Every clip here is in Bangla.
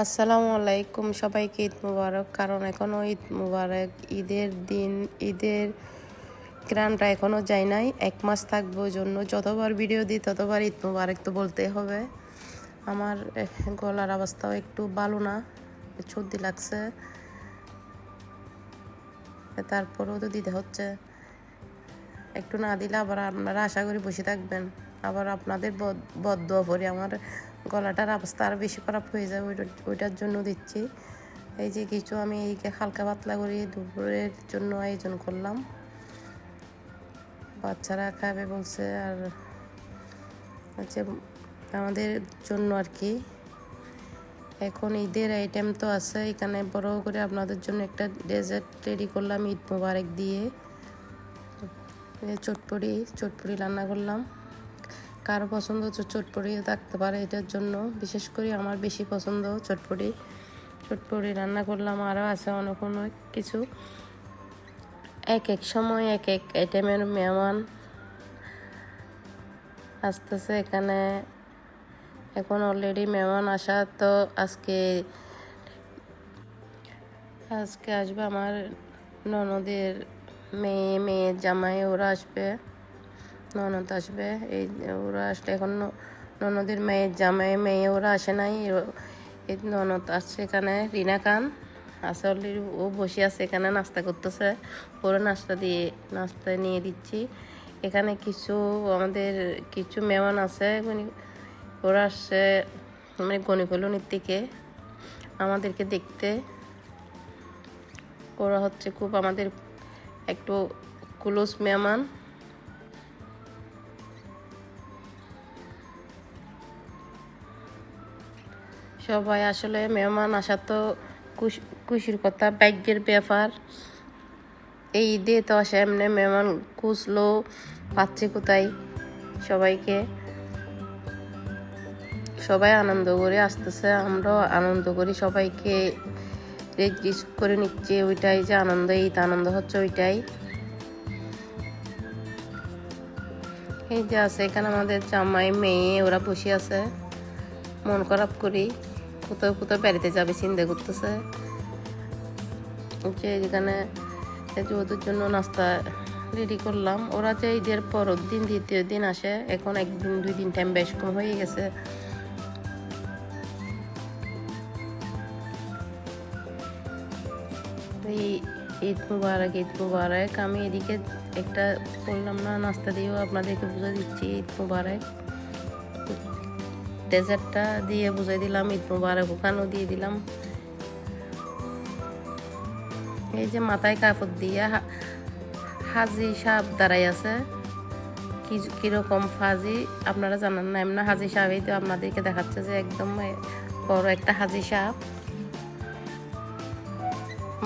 আসসালামু আলাইকুম, সবাইকে ঈদ মুবারক। কারণ এখনও ঈদ মুবারক, ঈদের দিন, ঈদের গ্রানটা এখনও যায় নাই। এক মাস থাকব জন্য। যতবার ভিডিও দিই, ততবার ঈদ মুবারক তো বলতে হবে। আমার গলার অবস্থাও একটু ভালো না, সর্দি লাগছে। তারপরেও তো দিতে হচ্ছে। একটু না দিলে আবার আপনারা আশা করি বসে থাকবেন। আবার আপনাদের বদ পরে আমার গলাটার অবস্থা আরও বেশি খারাপ হয়ে যাবে ওইটা ওইটার জন্য দিচ্ছি। এই যে কিছু আমি এইকে হালকা পাতলা করে দুপুরের জন্য আয়োজন করলাম। বাচ্চারা খাবে বলছে আর হচ্ছে আমাদের জন্য আর কি। এখন ঈদের আইটেম তো আছে, এখানে বড় করে আপনাদের জন্য একটা ডেজার্ট রেডি করলাম ঈদ মোবারক দিয়ে। চটপটি চটপটি রান্না করলাম। কারও পছন্দ হচ্ছে চটপটিও থাকতে পারে, এটার জন্য। বিশেষ করে আমার বেশি পছন্দ চটপটি। চটপটি রান্না করলাম আরও আছে অনেক অনেক কিছু। এক এক সময়, এক এক আইটেমের মেহমান আসতেছে এখানে। এখন অলরেডি মেহমান আসা, তো আজকে আজকে আসবে আমার ননদের মেয়ে, মেয়ের জামাই, ওরা আসবে। ননদ আসবে। এই ওরা আসলে এখন ননদের মেয়ের জামাই, মেয়ে ওরা আসে নাই। এই ননদ আসছে এখানে, রিনা খান। অলরেডি ও বসে আছে এখানে, নাস্তা করতেছে। ওরা নাস্তা দিয়ে, নাস্তা নিয়ে দিচ্ছি। এখানে কিছু আমাদের, কিছু মেহমান আছে। ওরা আসছে মানে গণিকলনির থেকে আমাদেরকে দেখতে। ওরা হচ্ছে খুব আমাদের একটু ক্লোজ মেহমান। সবাই আসলে মেহমান আসা তো খুশ- খুশির কথা, ভাগ্যের ব্যাপার। এই ঈদে তো আসে এমনি মেহমান খুঁজলো, পাচ্ছে কোথায় সবাইকে। সবাই আনন্দ করে আসতেছে, আমরাও আনন্দ করি, সবাইকে করে নিচ্ছে, ওইটাই যে আনন্দ, ঈদ আনন্দ হচ্ছে ওইটাই। এই যে আছে এখানে আমাদের জামাই, মেয়ে, ওরা বসে আছে। মন খারাপ করি। কোথাও কোথাও বেড়াতে যাবে, চিন্তা করতেছে। যে এখানে এই যে ওদের জন্য নাস্তা রেডি করলাম, ওরা যে ঈদের পরের দিন, দ্বিতীয় দিন আসে, এখন একদিন দুই দিন টাইম বেশ কম হয়ে গেছে। ঈদ মুবারক ঈদ মুবারক। আমি এদিকে একটা বললাম না, নাস্তা দিয়েও আপনাদেরকে বুঝে দিচ্ছি, ঈদ মুবারক। ডেজার্টটা দিয়ে বুঝাই দিলাম, ঈদ মুবারক ওখানেও দিয়ে দিলাম। এই যে মাথায় কাপড় দিয়ে হাজি সাপ দাঁড়াই আছে। কি কীরকম ফাজি, আপনারা জানেন না, এমন হাজি সাপই তো আপনাদেরকে দেখাচ্ছে যে একদম বড় একটা হাজি সাপ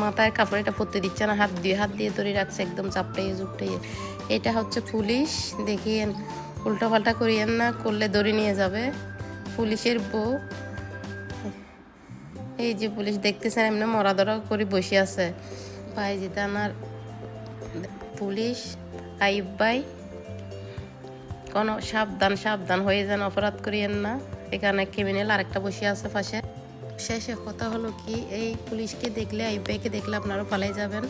মাথায় কাপড় এটা পরতে দিচ্ছে না, হাত দিয়ে হাত দিয়ে ধরে রাখছে, একদম চাপটাইয়ে চুপটাইয়ে এটা হচ্ছে পুলিশ দেখিয়েন উল্টা পাল্টা করিয়েন না, করলে দড়ি নিয়ে যাবে। পুলিশের বউ। এই যে পুলিশ দেখতেছেন এমনি মরা ধরা করে বসে আছে। ভাই যেটা আমার পুলিশ, আইব ভাই, কোনো সাবধান সাবধান হয়ে যান অপরাধ করিয়েন না। এখানে ক্রিমিনাল আরেকটা বসে আছে পাশে। শেষে কথা হলো কি, এই পুলিশকে দেখলে, আইব ভাইকে দেখলে আপনারাও পালাই যাবেন।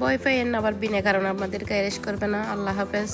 ভয় পাইয়েন আবার বিনা কারণে আপনাদেরকে অ্যারেস্ট করবে না। আল্লাহ হাফেজ।